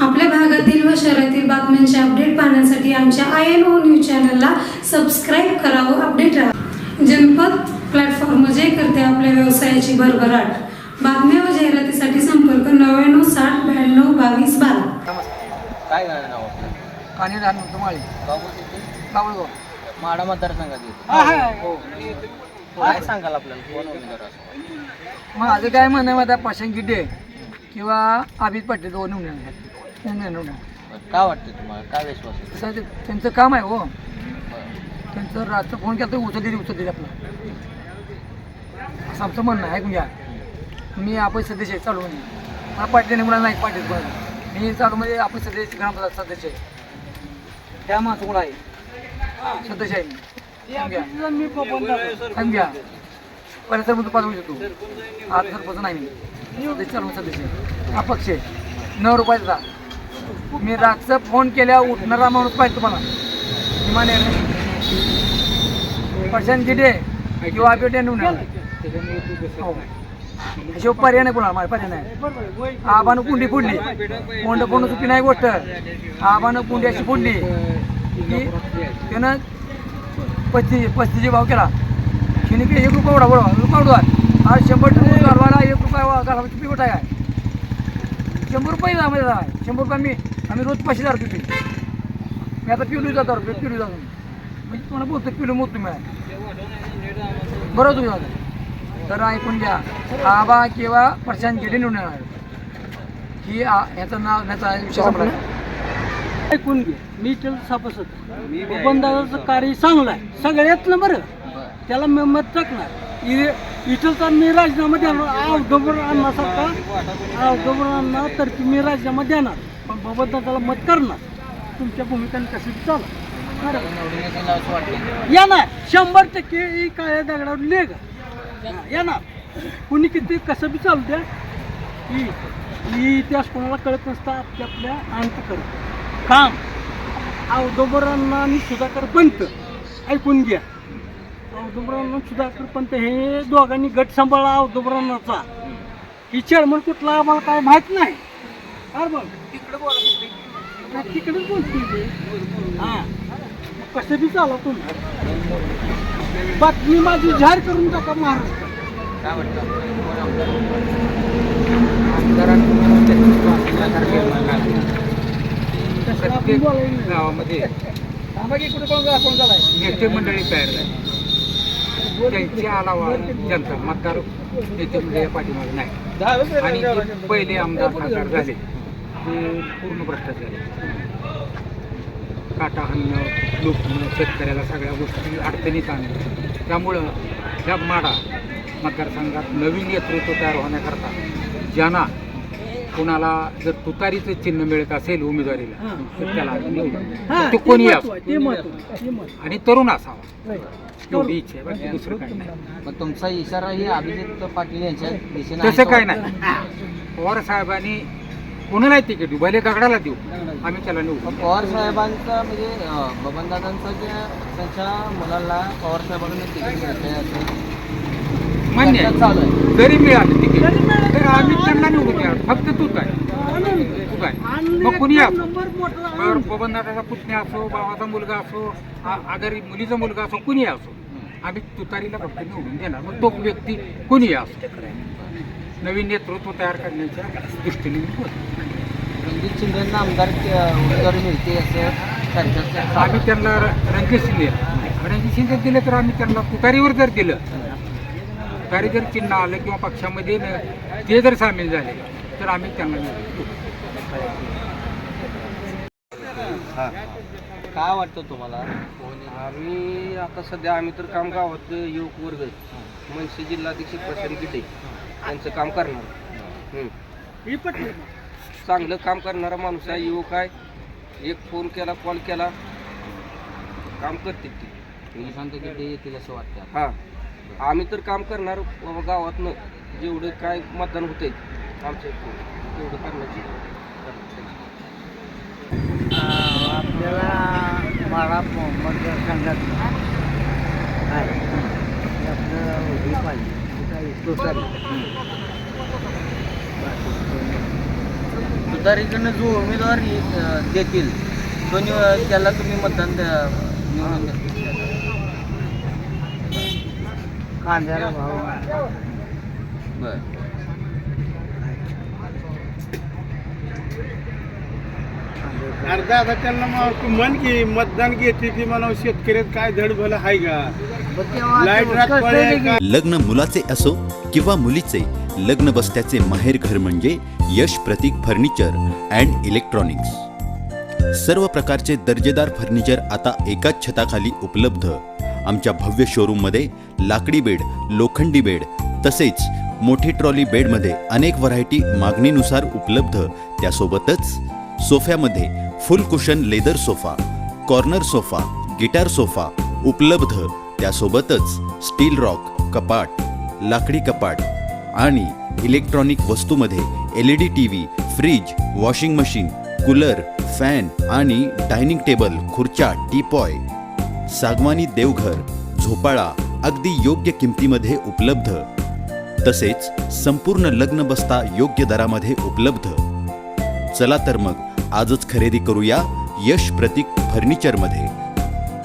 आपल्या भागातील व शहरातील बातम्यांचे अपडेट पाहण्यासाठी आमच्या आय एन ओ न्यूज चॅनलला सबस्क्राईब करा व अपडेट राहा. जनपद प्लॅटफॉर्म जे करते आपल्या व्यवसायाची भरभराट. बातम्या व जाहिरातीसाठी संपर्क नव्याण्णव साठ ब्याण्णव बावीस बारा. काय नाव पाणी माडा मतदारसंघात हा, काय सांगाल आपल्याला? कोण उमेदवार असं? माझं काय म्हणणं आहे माझा पाषाण गिड्डे किंवा अभित पाटील दोन काय वाटतं तुम्हाला? काय विश्वास आहे? ते त्यांचं काम आहे हो. बरं. त्यांचं रातचं फोन केला तर उचल दिली उचल दिली आपलं. असं आमचं म्हणणं आहे ऐकून घ्या मी आपण सदस्य आहे चालू म्हणजे. मला पाटील निवडा नाही पाटील कोणाला मी चालू म्हणजे आपण सदस्य ग्रामपंचायत सदस्य आहे. त्या माणसं कोण आहे? सदस्य आहे मी. समजा समजा पहिल्या सरपंच पाच होऊ शकतो आता सरपंच नाही मी. सदस्य चालू सदस्य आहे. अपक्ष आहे. नऊ रुपयाचा. मी रातचं फोन केल्या उठणारा माणूस पाहिजे तुम्हाला. किमान पर्सन जिडे किंवा अभिटे हो. पर्याय नाही कोणाला माझ्या पर्याय नाही. आबानं कुंडी फोडली. कोंड फोडणं चुकी नाही गोष्ट. आबानं कुंडी अशी फोडली की त्यानं पस्तीस पस्तीसचे भाव केला. तिने की एक रुपया उडा बरोबर रुपया उडवा आज शंभर टक्के घालवायला एक रुपया घालवायची पिकट आहे? शंभर रुपये आम्ही शंभर रुपये मी आम्ही रोज पाचशे जातो पिपी मी आता पिलू जातो रुपये पिलू जातो. म्हणजे तुम्हाला बोलतो पिलू मोजतो मी. बरोबर तुम्ही आता तर ऐकून घ्या. आबा किंवा प्रशांत गेले निवडून येणार. ही आ- नाव ह्याचा विषय संपला. ऐकून घे. मी त्याला सापसत. बंधाराचं कार्य चांगलं आहे. सगळ्यातलं बरं. त्याला मी मत टाकणार. इ- इथलचा मी राजीनामा देणार. अवधूबर अण्णासारखा अवधूबर अन्ना तर मी राजीनामा देणार. पण बबनदादाला मत करणार तुमच्या भूमिकेने कशी चालू? येणार शंभर टक्के ही काळ्या दगडावर लेग येणार कुणी किती कसं बी चालू द्या. ही ही इतिहास कोणाला कळत नसता आपल्या आपल्या अंत करत काम औदोबरांना आणि सुधाकर पंत ऐकून घ्या. औदोबरांना सुधाकर पंत हे दोघांनी गट सांभाळला अवधोबरांनाचा ही चेअरमन कुठला आम्हाला काय माहीत नाही. अरे बघ तिकडे बोला तिकडेच बोलते हां. कसं बी चालव तुम्ही बातमी माझी जाहीर करून टाका महाराष्ट्र काय वाटतं? कोण आमदार? प्रत्येक गावामध्ये नेते मंडळी तयार झाली त्यांच्या आलावा जनता मतदार नेते मंडळी पाठीमागे नाही. आणि पहिले आमदार खासदार झाले ते पूर्ण भ्रष्टाचार झाले काटा हाणणं लुटणं शेतकऱ्याला सगळ्या गोष्टी अडचणीत आणलं त्यामुळं ह्या माडा मतदारसंघात नवीन नेतृत्व तयार होण्याकरता ज्यांना कुणाला जर तुतारीचं चिन्ह मिळत असेल उमेदवारीला तर त्याला. तो कोणी असो ते महत्त्व ते महत्त्व आणि तरुण असावा. एवढी इच्छा आहे बाकी दुसरं काही नाही. मग तुमचा इशारा ही अभिजित पाटील यांच्या दिशेने तसं आहे काय? नाही. पवार साहेबांनी कोणालाही तिकीट देऊ भले दगडाला देऊ. आम्ही त्याला मग पवार साहेबांचा म्हणजे बबनदादांचा जे त्यांच्या मुलाला पवार साहेबांकडून तिकीट मिळतंय असं. मान्य आहे. जरी मिळालं तिकीट तर आम्ही त्यांना निवडून देणार. फक्त तूच आहे. तू काय मग कुणी असो बबनदादाचा पुतण्या असो भावाचा मुलगा असो आ- आजारी मुलीचा मुलगा असो कुणी असो. आम्ही तुतारीला फक्त निवडून देणार. मग तो व्यक्ती कुणी असो. नवीन नेतृत्व तयार करण्याच्या दृष्टीने मी बोलतो. रणजित शिंदेना आमदार उमेदवारी मिळते असं आम्ही त्यांना र- रणजित शिंदे रणजित शिंदे दिले तर आम्ही त्यांना तुतारीवर जर दिलं तुतारी जर चिन्ह आलं किंवा पक्षामध्ये ते जर सामील झाले तर आम्ही त्यांना. काय वाटतं तुम्हाला? आम्ही आता सध्या आम्ही तर काम गावात युवक वर्ग मनसे जिल्हाध्यक्ष प्रशांत गिटे यांचं काम करणार. हम्म. ही चांगलं काम करणारा माणूस आहे युवक आहे. एक फोन केला कॉल केला. काम करतील ती. पोलिसांचं किती येतील असं वाटतं. हां. आम्ही तर काम करणार बाबा गावातनं. जेवढं काय मतदान होतंय आमच्या तेवढं करण्याची. आपल्याला बाळा मतदारसंघात आहे आपलं हे पाहिजे. तुतारीकडनं जो उमेदवार देतील तो निव त्याला तुम्ही मतदान द्या- निवडून द्या. कांद्याला भाव बरं. अर्धा आता त्यांना म्हण की मतदान घेते ती म्हणा शेतकऱ्यात काय धड भलं पर्याय का? लग्न मुलाचे असो किंवा मुलीचे लग्न बसत्याचे माहेर घर म्हणजे Yash Pratik furniture and electronics. सर्व प्रकारचे दर्जेदार फर्निचर आता एकाच छताखाली उपलब्ध. आमच्या भव्य शोरूममध्ये लाकडी बेड लोखंडी बेड तसेच मोठी ट्रॉली बेडमध्ये अनेक व्हरायटी मागणीनुसार उपलब्ध. त्यासोबतच सोफ्यामध्ये full cushion leather sofa corner sofa guitar sofa उपलब्ध. त्यासोबतच स्टील रॉक कपाट लाकडी कपाट आणि electronic वस्तूमध्ये L E D T V fridge washing machine cooler fan आणि डायनिंग टेबल खुर्च्या टीपॉय सागवानी देवघर झोपाळा अगदी योग्य किमतीमध्ये उपलब्ध. तसेच संपूर्ण लग्न बसता योग्य दरामध्ये उपलब्ध. चला तर मग आजच खरेदी करूया यश प्रतीक फर्निचरमध्ये.